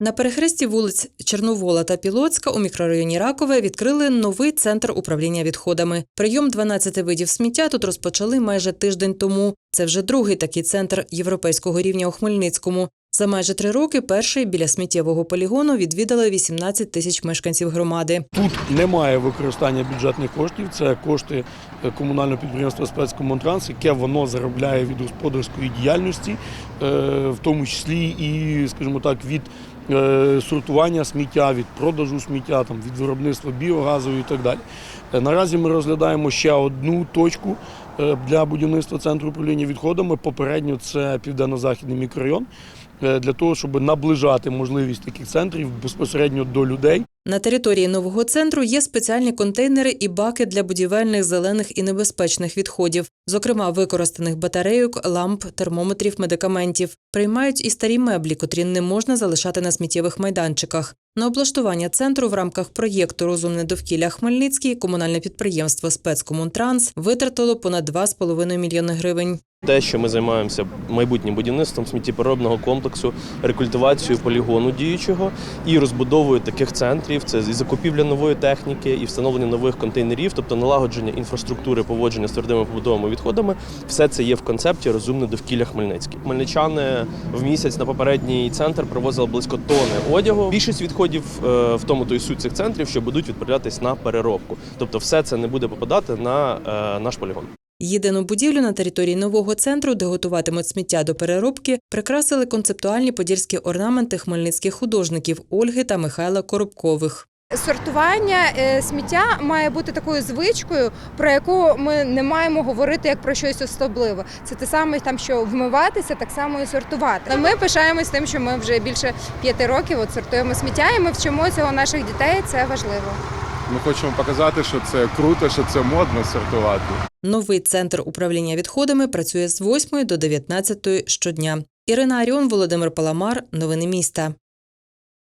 На перехресті вулиць Черновола та Пілоцька у мікрорайоні Ракове відкрили новий центр управління відходами. Прийом 12 видів сміття тут розпочали майже тиждень тому. Це вже другий такий центр європейського рівня у Хмельницькому. За майже три роки перший біля сміттєвого полігону відвідали 18 тисяч мешканців громади. Тут немає використання бюджетних коштів. Це кошти е, комунального підприємства спецкомунтранс, яке воно заробляє від господарської діяльності, е, в тому числі і, скажімо так, від е, сортування сміття, від продажу сміття, там, від виробництва біогазу і так далі. Наразі ми розглядаємо ще одну точку для будівництва центру управління відходами. Попередньо це південно-західний мікрорайон. е, Для того, щоб наближати можливість таких центрів безпосередньо до людей. На території нового центру є спеціальні контейнери і баки для будівельних зелених і небезпечних відходів, зокрема використаних батарейок, ламп, термометрів, медикаментів. Приймають і старі меблі, котрі не можна залишати на сміттєвих майданчиках. На облаштування центру в рамках проєкту Розумне довкілля Хмельницький комунальне підприємство Спецкомунтранс витратило понад 2,5 мільйони гривень. Те, що ми займаємося майбутнім будівництвом сміттєпереробного комплексу, рекультивацією полігону діючого і розбудовою таких центрів. Це і закупівля нової техніки, і встановлення нових контейнерів, тобто налагодження інфраструктури поводження з твердими побутовими відходами. Все це є в концепті розумне довкілля Хмельницький. Хмельничани в місяць на попередній центр привозили близько тони одягу. Більшість відходів е, в тому то й суть цих центрів, що будуть відправлятись на переробку. Тобто, все це не буде попадати на е, наш полігон. Єдину будівлю на території нового центру, де готуватимуть сміття до переробки, прикрасили концептуальні подільські орнаменти хмельницьких художників Ольги та Михайла Коробкових. Сортування е, сміття має бути такою звичкою, про яку ми не маємо говорити як про щось особливе. Це те саме, там що вмиватися, так само і сортувати. Ми пишаємось тим, що ми вже більше п'яти років от сортуємо сміття, і ми вчимо цього наших дітей. Це важливо. Ми хочемо показати, що це круто, що це модно сортувати. Новий центр управління відходами працює з 8 до 19 щодня. Ірина Аріон, Володимир Паламар. Новини міста.